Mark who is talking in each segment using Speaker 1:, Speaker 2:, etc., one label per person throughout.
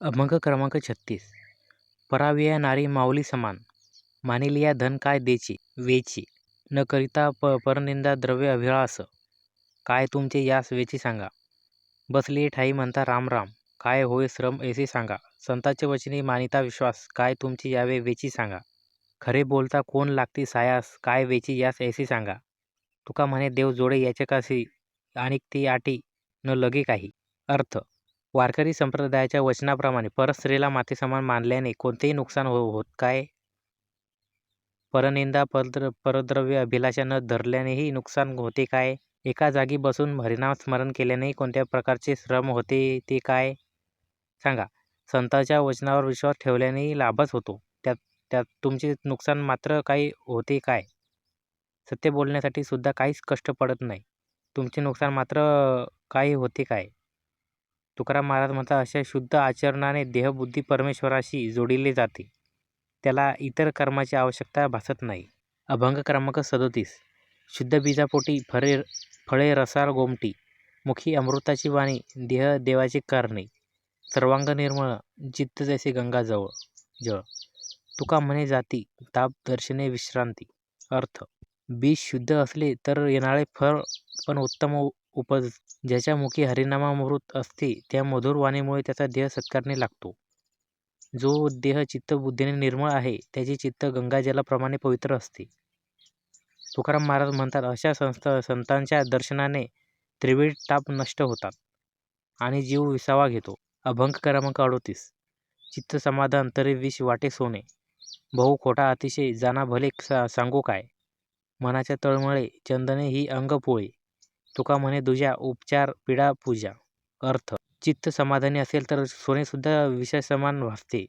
Speaker 1: अभंग क्रमांक छत्तीस. पराविया नारी माऊली समान. मानिलिया धन काय देची वेची? न करिता प परनिंदा द्रव्य अभिळास काय तुमचे यास वेची सांगा? बसली ठाई म्हणता राम राम. काय होय श्रम ऐसे सांगा? संताचे वचनी मानिता विश्वास. काय तुमची यावे वेची सांगा? खरे बोलता कोण लागती सायास? काय वेची यास ऐसे सांगा? तुका म्हणे देव जोडे याचकासी आणि ती आटी? न लगे काही? अर्थ वारकरी संप्रदायाच्या वचनाप्रमाणे परस्त्रीला मातेसमान मानल्याने कोणतेही नुकसान हो होत काय? परनिंदा परद्र परद्रव्य अभिलाषा न धरल्यानेही नुकसान होते काय? एका जागी बसून हरिनाम स्मरण केल्यानेही कोणत्या प्रकारचे श्रम होते ते काय? सांगा. संतांच्या वचनावर विश्वास ठेवल्यानेही लाभच होतो. त्यात त्यात तुमचे नुकसान मात्र काही होते काय? सत्य बोलण्यासाठी सुद्धा काहीच कष्ट पडत नाही. तुमचे नुकसान मात्र काही होते काय? तुकाराम महाराज म्हणतात अशा शुद्ध आचरणाने देहबुद्धी परमेश्वराशी जोडिले जाते. त्याला इतर कर्माची आवश्यकता भासत नाही. अभंग क्रमांक सदोतीस. शुद्ध बीजापोटी फरे फळे रसाळ गोमटी मुखी अमृताची वाणी देह देवाची कारणे सर्वांग निर्मळ चित्त जैसे गंगाजवळ जळ. तुका म्हणे जाती ताप दर्शने विश्रांती. अर्थ. बीज शुद्ध असले तर येणारे फळ पण उत्तम उपज ज्याच्या मुखी हरिनामामृत असते त्या मधुर वाणीमुळे त्याचा देह सत्कारणी लागतो. जो देह चित्त बुद्धीने निर्मळ आहे त्याचे चित्त गंगाजलाप्रमाणे पवित्र असते. तुकाराम महाराज म्हणतात अशा संस्थ संतांच्या दर्शनाने त्रिवेळ ताप नष्ट होतात आणि जीव विसावा घेतो. अभंग क्रमांक अडोतीस. चित्त समाधान तरी विष वाटे सोने. बहु खोटा अतिशय जाना भले सा सांगू काय? मनाच्या तळमळे चंदने ही अंग पोळे. तुका म्हणे दुजा उपचार पीडा पूजा अर्थ चित्त समाधानी असेल तर सोनेसुद्धा विषसमान भासते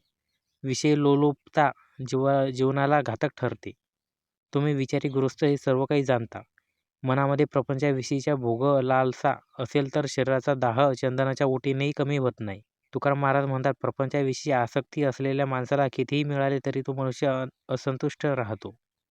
Speaker 1: विषयलोलुपता जीवा जीवनाला घातक ठरते. तुम्ही विचारी गृहस्थ हे सर्व काही जाणता. मनामध्ये प्रपंचाविषयीच्या भोग लालसा असेल तर शरीराचा दाह चंदनाच्या ओटीनेही कमी होत नाही. तुकाराम महाराज म्हणतात प्रपंचाविषयी आसक्ती असलेल्या माणसाला कितीही मिळाले तरी तो मनुष्य असंतुष्ट राहतो.